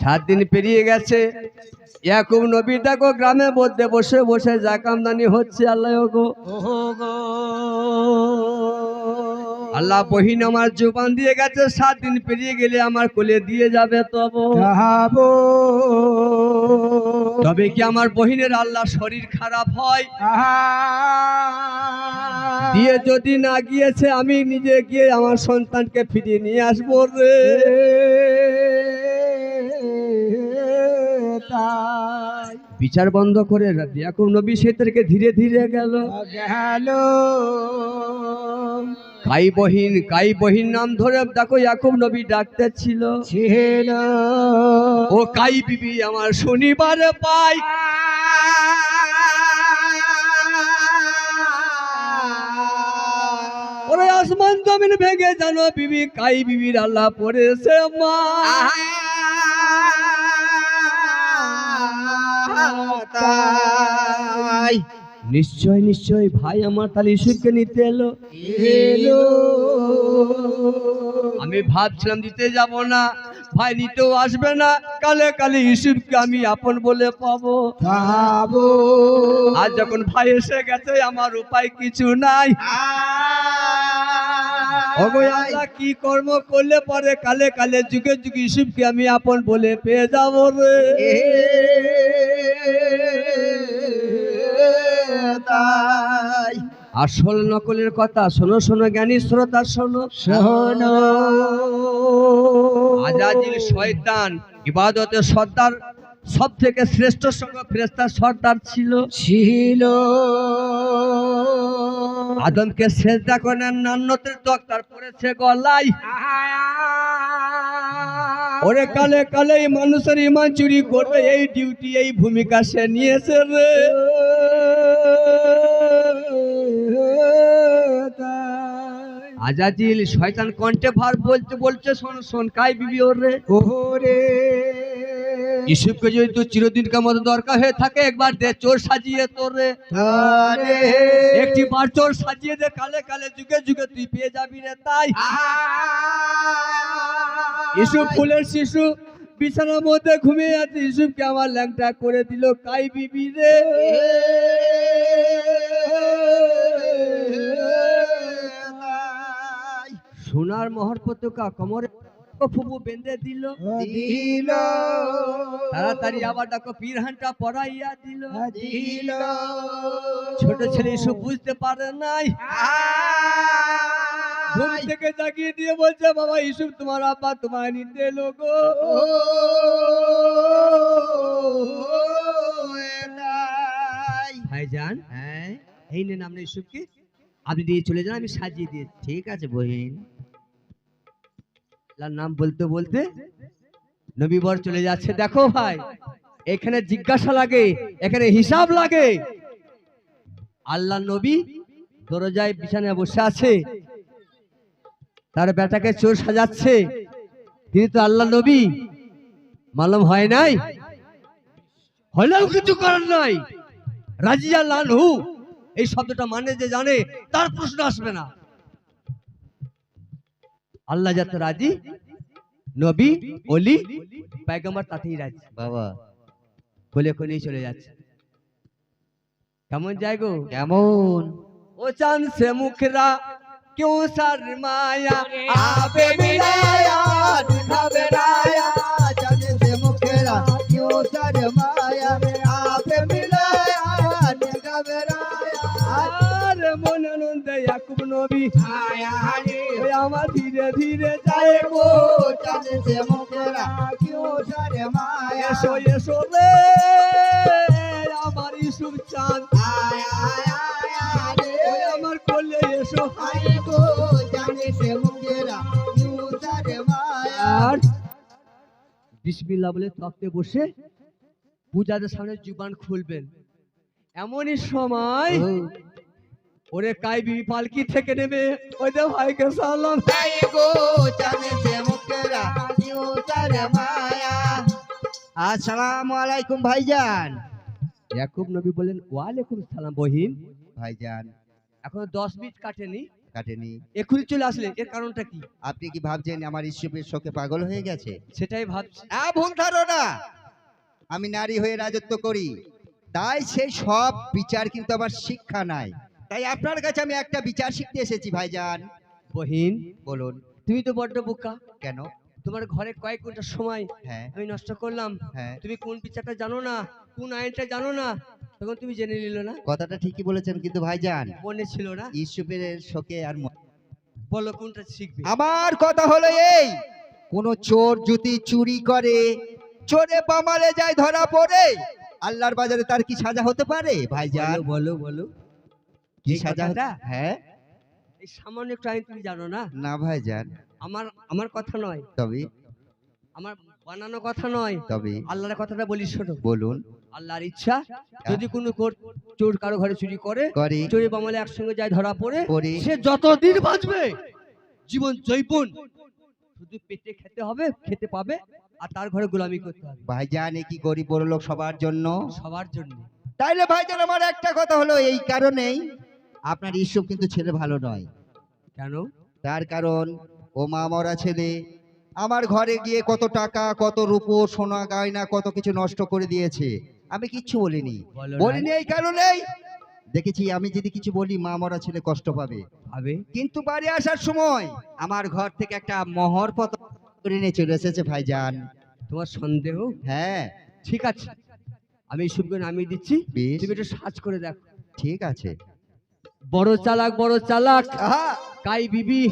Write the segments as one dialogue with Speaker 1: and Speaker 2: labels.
Speaker 1: সাত দিন পেরিয়ে গেছে। ইয়াকুব নবী দেখো গ্রামের মধ্যে বসে বসে যা কামদানি হচ্ছে আল্লাহ গো। আল্লাহ বহিন আমার জোবান দিয়ে গেছে সাত দিন পেরিয়ে গেলে আমার কোলে দিয়ে যাবে তব। তবে কি আমার বহিনের আল্লাহ শরীর খারাপ হয়? দিয়ে যদি না গিয়েছে আমি নিজে গিয়ে আমার সন্তানকে ফিরিয়ে নিয়ে আসব রে। বিচার বন্ধ করে ইয়াকুব নবী সেদেরকে ধীরে ধীরে গেল।
Speaker 2: গেল।
Speaker 1: কাই বহিন কাই বহিন নাম ধরে দেখো ইয়াকুব নবী ডাকতে ছিল।
Speaker 2: ছিল।
Speaker 1: ও কাই বিবি আমার শনিবারে পাই। ওরে আসমান জমিন ভেঙে জানো বিবি কাই বিবির আল্লাহ পড়েছে মা
Speaker 2: তাই
Speaker 1: নিশ্চয় নিশ্চয় ভাই আমার তাহলে ইসুফকে নিতে এলো।
Speaker 2: এলো।
Speaker 1: আমি ভাবছিলাম দিতে যাব না। ভাই নিতেও আসবে না। কালে কালে ইসুফকে আমি আপন বলে পাবো।
Speaker 2: যাব
Speaker 1: আর যখন ভাই এসে গেছে আমার উপায় কিছু নাই। কি কর্ম করলে পরে কালে কালে যুগে যুগে ইসুফকে আমি আপন বলে পেয়ে যাব রে।
Speaker 2: তাই।
Speaker 1: আসল নকলের কথা শোনো শোনো জ্ঞানী শ্রোতা শোনো।
Speaker 2: শোনো।
Speaker 1: আজাজিল শয়তান ইবাদতে সর্দার সব থেকে শ্রেষ্ঠ সঙ্গ ফেরেস্তার সর্দার ছিল।
Speaker 2: ছিল।
Speaker 1: আদমকে সেজদা করেন নান্নতের তক্তার পড়েছে গলায়। ওরে কালে কালে মানুষের ইমান চুরি করবে এই ডিউটি এই ভূমিকা সে নিয়েছে রে। আজাজিল শয়তান কণ্ঠে ভার বলতে বলছে শোন শোন কাই বিবি ওর রে?
Speaker 2: ওরে
Speaker 1: ইসুফকে যদি তোর চিরদিনকার মতো দরকার হয়ে থাকে একবার দে চোর সাজিয়ে তোর রে। একটি বার চোর সাজিয়ে দে কালে কালে যুগে যুগে তুই পেয়ে যাবি রে তাই। ইসুফ ফুলের শিশু বিছানার মধ্যে ঘুমিয়ে আছে। ইসুফকে আমার ল্যাংটা করে দিল কাই বিবি রে? সোনার মহর পতাকা কোমরে ফুবু বেঁধে দিল।
Speaker 2: দিল।
Speaker 1: তাড়াতাড়ি আবার ডাকো পীরহানটা পড়াইয়া দিল।
Speaker 2: দিল।
Speaker 1: ছোট ছেলে ইসুফ বুঝতে পারে নাই। ঘুম থেকে জাগিয়ে দিয়ে বলছে বাবা ইসুফ তোমার আব্বা তোমার নিতে এলো গো ভাইজান
Speaker 2: হ্যাঁ।
Speaker 1: এই নেন আমরা ইসুফকে। আপনি দিয়ে চলে যান আমি সাজিয়ে দিয়ে
Speaker 2: ঠিক আছে বহিন।
Speaker 1: আল্লাহর নাম বলতে বলতে নবী বর চলে যাচ্ছে। দেখো ভাই, এখানে জিজ্ঞাসা লাগে, এখানে হিসাব লাগে। আল্লাহ নবী দরজায় বিছানায় বসে আছে। তার বেটাকে চোর সাজাচ্ছে। তিনি তো আল্লাহ নবী। মালুম হয় নাই? হলেও কিছু করার নাই। রাজিয়া লানহু এই শব্দটা মানে যে জানে, তার প্রশ্ন আসবে না। আল্লাহ যাতে রাজি নবী অলি পায়গম্বর তাতেই রাজি।
Speaker 2: বাবা।
Speaker 1: খুলে খুলেই চলে যাচ্ছে। কেমন যাই গো?
Speaker 2: কেমন?
Speaker 1: ও চান সে মুখরা
Speaker 2: কেউ সার মায়া
Speaker 1: আবে বিরায়া ঢাবে রায়। নবী আমার ধীরে ধীরে যায়
Speaker 2: সে সারে মায়া।
Speaker 1: এসো রে আমার চাঁদ। আমার কোলে এসো।
Speaker 2: গো সে
Speaker 1: সারে মায়া। বলে তপ্তে বসে পূজাদের সামনে জুবান খুলবেন। এমনই সময় ওরে কাই বিবি পালকি থেকে নেবে? ওই দে ভাইকে সালাম।
Speaker 2: তাই গো চাঁদে সে মুখেরা নিউতার মায়া। আসসালামু আলাইকুম ভাইজান।
Speaker 1: ইয়াকুব নবী বলেন ওয়ালাইকুম সালাম বহিন।
Speaker 2: ভাইজান।
Speaker 1: এখনও দশ মিনিট কাটেনি।
Speaker 3: কাটেনি।
Speaker 1: এক্ষুনি চলে আসলে এর কারণটা কি?
Speaker 3: আপনি কি ভাবছেন আমার ইসবের শোকে পাগল হয়ে গেছে?
Speaker 1: সেটাই ভাবছি।
Speaker 3: আ ভুল ধারণা। আমি নারী হয়ে রাজত্ব করি। তাই সেই সব বিচার কিন্তু আমার শিক্ষা নাই। তাই আপনার কাছে আমি একটা বিচার শিখতে এসেছি ভাইজান।
Speaker 1: বহিন
Speaker 3: বলুন।
Speaker 1: তুমি তো বড্ড বোকা।
Speaker 3: কেন?
Speaker 1: তোমার ঘরে কয়েক ঘণ্টা সময়
Speaker 3: হ্যাঁ।
Speaker 1: আমি নষ্ট করলাম।
Speaker 3: হ্যাঁ।
Speaker 1: তুমি কোন বিচারটা জানো না কোন আইনটা জানো না তখন তুমি জেনে নিল না।
Speaker 3: কথাটা ঠিকই বলেছেন কিন্তু ভাইজান।
Speaker 1: মনে ছিল না।
Speaker 3: ইস্যুপের শোকে আর
Speaker 1: বলো কোনটা শিখবে?
Speaker 3: আমার কথা হলো এই কোন চোর যদি চুরি করে চোরে বামালে যায় ধরা পড়ে। আল্লাহর বাজারে তার কি সাজা হতে পারে ভাইজান?
Speaker 1: বলো বলো বলো।
Speaker 3: কি সাজা হ্যাঁ।
Speaker 1: এই সামান্য একটু আইন তুমি জানো না?
Speaker 3: না ভাইজান
Speaker 1: আমার আমার কথা নয়।
Speaker 3: তবে?
Speaker 1: আমার বানানো কথা নয়।
Speaker 3: তবে?
Speaker 1: আল্লাহর কথাটা বলি শোনো।
Speaker 3: বলুন।
Speaker 1: আল্লাহর ইচ্ছা যদি কোনো চোর কারও ঘরে চুরি করে চোরে বামালে একসঙ্গে যায় ধরা পড়ে সে যতদিন বাঁচবে জীবন জৈবন। শুধু পেটে খেতে হবে খেতে পাবে আর তার ঘরে গোলামি করতে হবে।
Speaker 3: ভাইজান এ কি গরিব বড় লোক সবার জন্য?
Speaker 1: সবার জন্য।
Speaker 3: তাইলে ভাইজান আমার একটা কথা হলো এই কারণেই আপনার ঈশ্বর কিন্তু ছেলে ভালো নয়।
Speaker 1: কেন?
Speaker 3: তার কারণ ও মা মরা ছেলে আমার ঘরে গিয়ে কত টাকা কত রূপো সোনা গয়না কত কিছু নষ্ট করে দিয়েছে। আমি কিচ্ছু বলিনি।
Speaker 1: বলো
Speaker 3: বলিনি এই কারণেই। দেখেছি আমি যদি কিছু বলি মা মরা ছেলে কষ্ট পাবে। কিন্তু বাড়ি আসার সময় আমার ঘর থেকে একটা মহর পত করে নিয়ে চলে এসেছে ভাইজান।
Speaker 1: তোমার সন্দেহ?
Speaker 3: হ্যাঁ।
Speaker 1: ঠিক আছে। আমি শুভকে নামিয়ে দিচ্ছি। তুমি একটু সার্চ করে দেখো।
Speaker 3: ঠিক আছে।
Speaker 1: বড় চালাক বড় চালাক। কাই বিবি?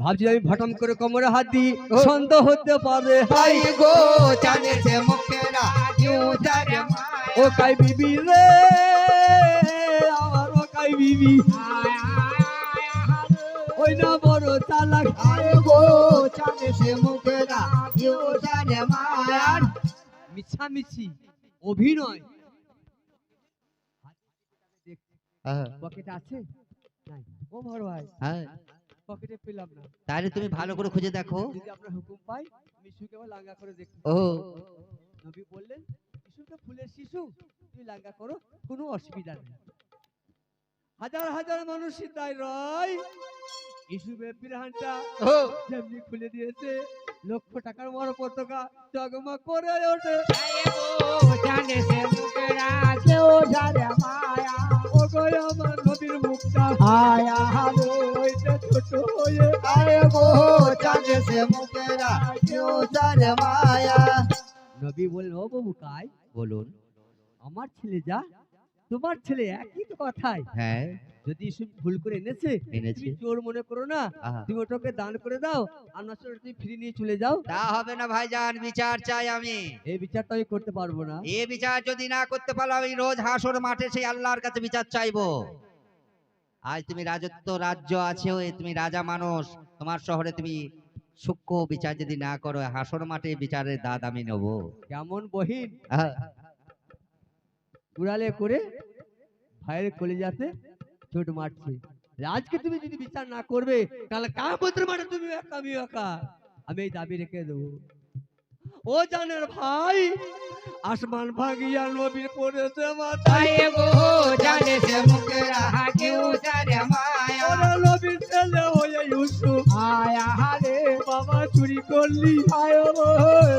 Speaker 1: ভাবছি আমি ভটম করে কোমরে হাত দিই। সন্দেহ হতে পারে। ও কাই বিবি রে আমার ও কাই বিবি। ওই না বড় চালাক।
Speaker 2: হাই গো জানে সে মুখেরা
Speaker 1: মিছামিছি অভিনয়। পকেটে আছে? নাই। ও বড় ভাই।
Speaker 3: হ্যাঁ।
Speaker 1: পকেটে পেলাম না।
Speaker 3: তাহলে তুমি ভালো করে খুঁজে দেখো।
Speaker 1: যদি আপনার হুকুম পাই আমি সুকে লাঙ্গা করে দেখি
Speaker 3: ও।
Speaker 1: নবী বললেন শিশুকে ফুলের শিশু তুই লাঙ্গা করো কোনো অসুবিধা নেই। হাজার হাজার মানুষ তাই রয়। ইসুফের বিরহানটা
Speaker 3: ও।
Speaker 1: যেমনি খুলে দিয়েছে লক্ষ টাকার বড় পতাকা জগমগ করে ওঠে।
Speaker 2: জানে সে মুখেরা কেউ জানে মায়া।
Speaker 1: ও গো আমার নবীর মুখটা
Speaker 2: আয়া হারে
Speaker 1: ছোট হয়ে।
Speaker 2: হাই গো জানে সে মুখেরা কেউ জানে মায়া।
Speaker 1: নবী বাবু কাই?
Speaker 3: বলুন
Speaker 1: আমার ছেলে যা তোমার ছেলে একই তো কথাই।
Speaker 3: হ্যাঁ।
Speaker 1: যদি ইসুফ ভুল করে এনেছে
Speaker 3: এনেছে।
Speaker 1: চোর মনে করো না। তুমি ওটাকে দান করে দাও আর হলে তুমি ফিরে নিয়ে চলে যাও।
Speaker 3: তা হবে না ভাইজান বিচার চাই আমি।
Speaker 1: এই বিচারটা আমি করতে পারব না।
Speaker 3: এ বিচার যদি না করতে পারো আমি রোজ হাসর মাঠে সেই আল্লাহর কাছে বিচার চাইব। আজ তুমি রাজত্ব রাজ্য আছে এ তুমি রাজা মানুষ। তোমার শহরে তুমি সূক্ষ্ম বিচার যদি না করো হাসর মাঠে বিচারের দাদ আমি নেব।
Speaker 1: কেমন বহিন? উড়ালে করে ভাইয়ের কলেজাতে ছোট মারছে। আজকে তুমি যদি বিচার না করবে তাহলে কামতের মাঠে তুমি একা আমি একা? আমি এই দাবি রেখে দেবো। ও জানের ভাই আসমান ভাগিয়া নবীর পড়েছে মাথায়।
Speaker 2: গো জানে সে মুখেরা কেউ জানে মায়া।
Speaker 1: নবীর ছেলে হয়ে ইউসুফ।
Speaker 2: আয়া হারে
Speaker 1: বাবা চুরি করলি।
Speaker 2: হায় গো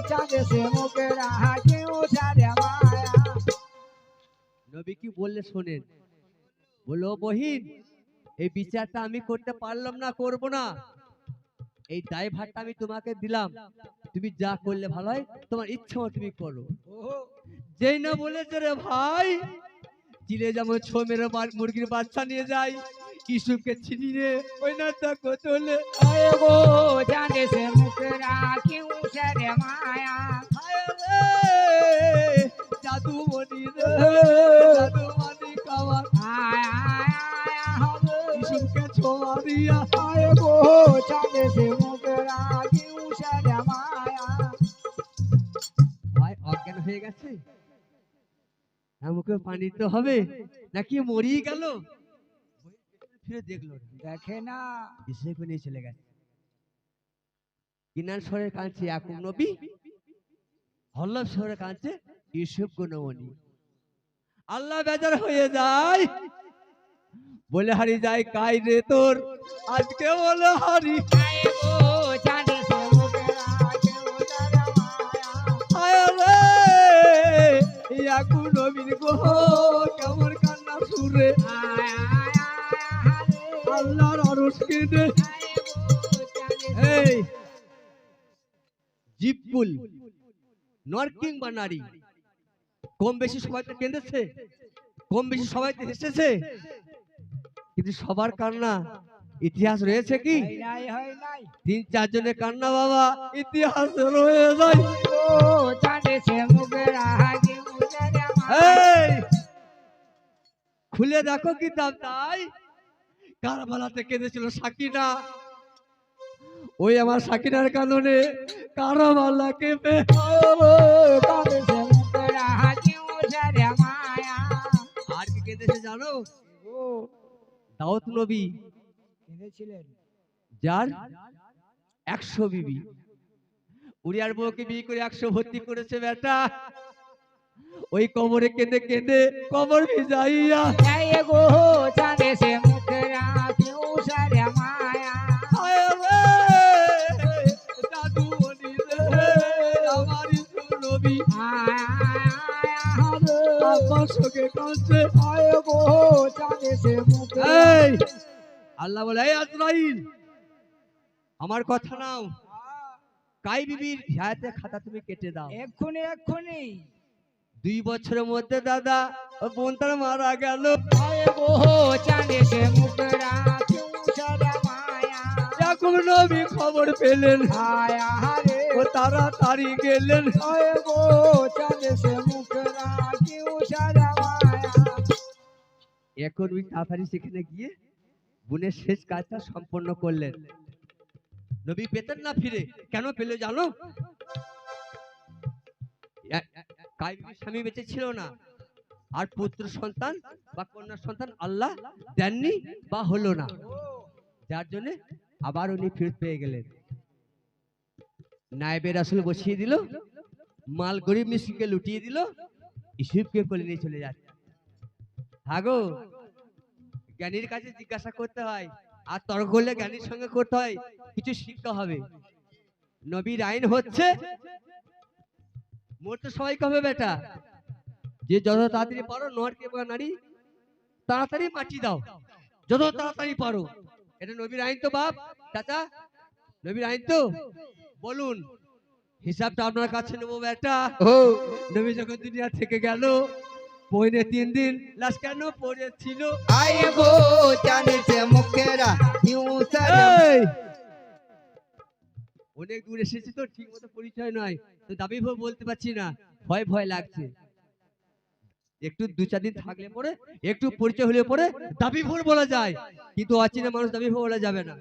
Speaker 2: জানে সে মুখেরা কেউ জানে মায়া
Speaker 1: নবী কি বললে শোনেন? বলল বহিন এই বিচারটা আমি করতে পারলাম না করব না। এই দায়ভারটা আমি তোমাকে দিলাম। তুমি যা করলে ভালো হয় তোমার ইচ্ছা তুমি করো। যেই না বলেছে রে ভাই চিলে যেমন ছো মেরে মুরগির বাচ্চা নিয়ে যাই ইসুফকে ছিনিয়ে ওই না তাকে চলে
Speaker 2: হায় গো জানে
Speaker 1: আমাকে পানি তো হবে নাকি মরিয়ে গেল? ফিরে দেখল
Speaker 2: দেখে না।
Speaker 1: নিয়ে চলে গেছে। নবী হল্লব শহরের কাছে ইউসুফ গুণমণি। আল্লাহ বেজার হয়ে যায়। বলে হারি যায়, কাই রে তোর? আজকে বলে হারি। কম বেশি সবাই তো কেঁদেছে। কম বেশি সবাই তো হেসেছে। কিন্তু সবার কান্না ইতিহাস রয়েছে কি? তিন চারজনের কান্না বাবা, ইতিহাস রয়ে যায়। খুলে দেখো কিতাব তাই? কারবালাতে কেঁদেছিল সাকিনা ওই আমার সাকিনার কারণে কারবালা কেঁপে আর কি কেঁদেছে জানো? দাউদ নবী যার একশো বিবি। উড়িয়ার করে একশো ভর্তি করেছে বেটা। ওই কবরে কেঁদে কেঁদে কবর ভিজাইয়া। হায় আমার নবী আমার সঙ্গে কাঁদছে। এই আল্লাহ বলে এই আজরাইল আমার কথা নাও। কাই বিবির হিয়াতে খাতা তুমি কেটে দাও।
Speaker 2: এক্ষুনি এক্ষুনি।
Speaker 1: দুই বছরের মধ্যে দাদা বোন তার মারা গেল। যখন নবী খবর পেলেন। ও তাড়াতাড়ি গেলেন। এখন ওই তাড়াতাড়ি সেখানে গিয়ে বোনের শেষ কাজটা সম্পন্ন করলেন। নবী পেতেন না ফিরে। কেন পেলে জানো? এ- এ- কাই বিবির স্বামী বেঁচে ছিল না। আর পুত্র সন্তান বা কন্যা সন্তান আল্লাহ দেননি বা হলো না। যার জন্য আবার উনি ফিরত পেয়ে গেলেন। নায়েবের আসলে বসিয়ে দিল, মাল গরিব মিসকিনকে লুটিয়ে দিল ইসুফকে কোলে নিয়ে চলে যাচ্ছে। হাগো, জ্ঞানীর কাছে জিজ্ঞাসা করতে হয়, আর তর্ক করলে জ্ঞানীর সঙ্গে করতে হয়, কিছু শিক্ষা হবে। নবীর আইন হচ্ছে মরতে সবাই কবে বেটা? যে যত তাড়াতাড়ি পারো নরকে বা নারী তাড়াতাড়ি মাটি দাও। যত তাড়াতাড়ি পারো। এটা নবীর আইন তো বাপ। চাচা নবীর আইন তো? বলুন হিসাবটা আপনার কাছে নেব বেটা। ও। নবী যখন দুনিয়া থেকে গেল পয়নে তিন দিন লাশ কেন পড়েছিল?
Speaker 2: আয়ে গো জানে সে মুখেরা!
Speaker 1: অনেক দূর এসেছি তো ঠিক মতো পরিচয় নয়। তো দাবি ভয় বলতে পারছি না। ভয় ভয় লাগছে। একটু দু চার দিন থাকলে পরে, একটু পরিচয় হলে পরে দাবি ভোর বলা যায়। কিন্তু অচেনা মানুষ দাবি ভোর বলা যাবে না।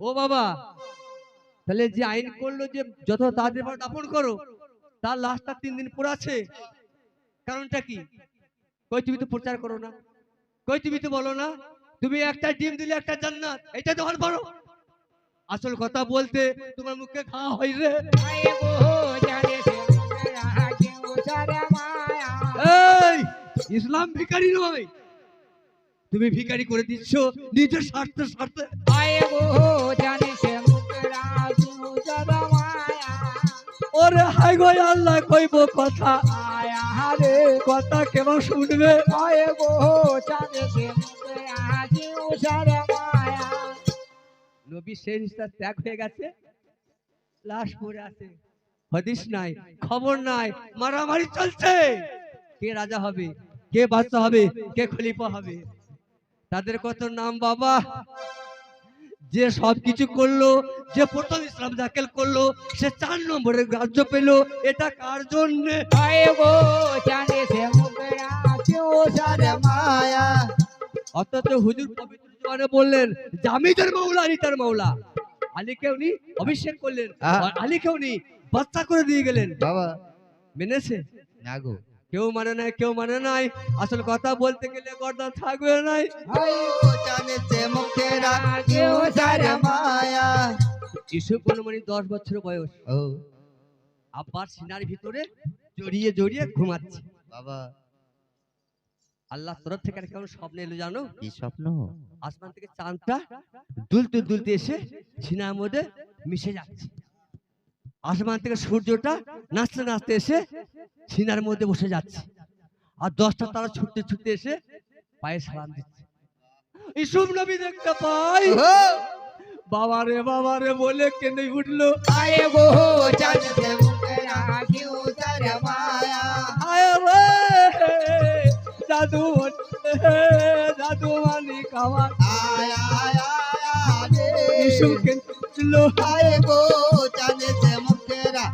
Speaker 1: ও বাবা! তাহলে যে আইন করল যে যত তাড়াতাড়ি পারো দাপন করো, তার লাশটা তিন দিন পরে আছে। কারণটা কি? কই তুমি তো প্রচার করো না। কই তুমি তো বলো না? তুমি একটা ডিম দিলে একটা জান্নাত, এটা তো পারো। আসল কথা বলতে তোমার মুখে খাওয়া হয় রে। এই ইসলাম ভিখারি নয়। তুমি ভিখারি করে দিচ্ছ নিজের স্বার্থ স্বার্থে। ওরে হাই গো আল্লাহ কইব কথা।
Speaker 2: আয়া হারে।
Speaker 1: কথা কেমন শুনবে?
Speaker 2: আয়ে গো জানে সে সারে মায়া।
Speaker 1: নবী সেই রিস্তা ত্যাগ হয়ে গেছে। লাশ পড়ে আছে। হদিস নাই খবর নাই মারামারি চলছে। কে রাজা হবে কে বাদশা হবে কে খলিফা হবে? তাদের কত নাম বাবা যে সব কিছু করল যে প্রথম ইসলাম দাখিল করল সে চার নম্বরের রাজ্য পেল। এটা কার জন্য? অথচ হুজুর পবিত্র জবানে বললেন জামিদের মৌলা আলী তার মৌলা। আলীকে উনি অভিষেক করলেন। আলীকে উনি বাচ্চা করে দিয়ে গেলেন।
Speaker 3: বাবা।
Speaker 1: মেনেছে?
Speaker 3: না গো।
Speaker 1: কেউ মানে নাই কেউ মানে নাই। আসল কথা বলতে গেলে গর্দা থাকবে নাই। ইসু অনুমানি দশ বছর বয়স।
Speaker 3: ও।
Speaker 1: আব্বার সিনার ভিতরে জড়িয়ে জড়িয়ে ঘুমাচ্ছে।
Speaker 3: বাবা।
Speaker 1: আল্লাহ তরফ থেকে কেমন স্বপ্ন এলো জানো?
Speaker 3: কি স্বপ্ন?
Speaker 1: আসমান থেকে চাঁদটা দুলতে দুলতে এসে ছিনার মধ্যে মিশে যাচ্ছে। আসমান থেকে সূর্যটা নাচতে নাচতে এসে ছিনার মধ্যে বসে যাচ্ছে। আর দশটা তারা ছুটতে ছুটতে এসে পায়ে সালাম দিচ্ছে। ইসুম নবী দেখতে পাই। বাবা রে বাবা রে বলে কেঁদে উঠল।
Speaker 2: আয়ে গো জানতে মুখ
Speaker 1: তার মা জাদু জাদু মালিক আমার
Speaker 2: লোহায় গো জানে সে মুখেরা